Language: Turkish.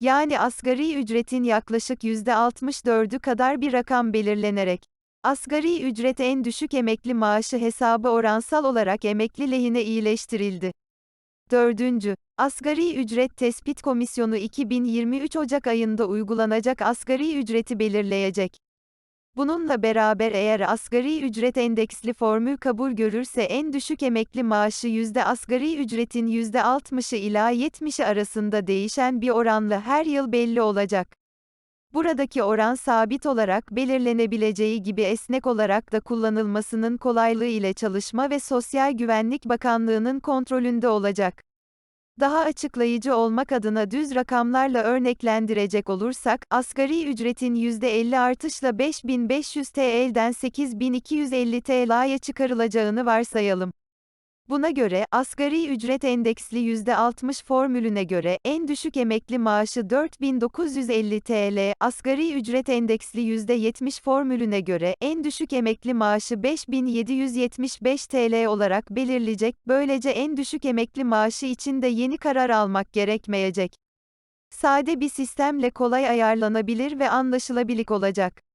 Yani asgari ücretin yaklaşık %64'ü kadar bir rakam belirlenerek, asgari ücret en düşük emekli maaşı hesabı oransal olarak emekli lehine iyileştirildi. 4. Asgari Ücret Tespit Komisyonu 2023 Ocak ayında uygulanacak asgari ücreti belirleyecek. Bununla beraber eğer asgari ücret endeksli formül kabul görürse en düşük emekli maaşı yüzde asgari ücretin yüzde 60'ı ila 70'i arasında değişen bir oranla her yıl belli olacak. Buradaki oran sabit olarak belirlenebileceği gibi esnek olarak da kullanılmasının kolaylığı ile Çalışma ve Sosyal Güvenlik Bakanlığı'nın kontrolünde olacak. Daha açıklayıcı olmak adına düz rakamlarla örneklendirecek olursak, asgari ücretin %50 artışla 5500 TL'den 8250 TL'ye çıkarılacağını varsayalım. Buna göre, asgari ücret endeksli %60 formülüne göre, en düşük emekli maaşı 4950 TL, asgari ücret endeksli %70 formülüne göre, en düşük emekli maaşı 5775 TL olarak belirleyecek, böylece en düşük emekli maaşı için de yeni karar almak gerekmeyecek. Sade bir sistemle kolay ayarlanabilir ve anlaşılabilik olacak.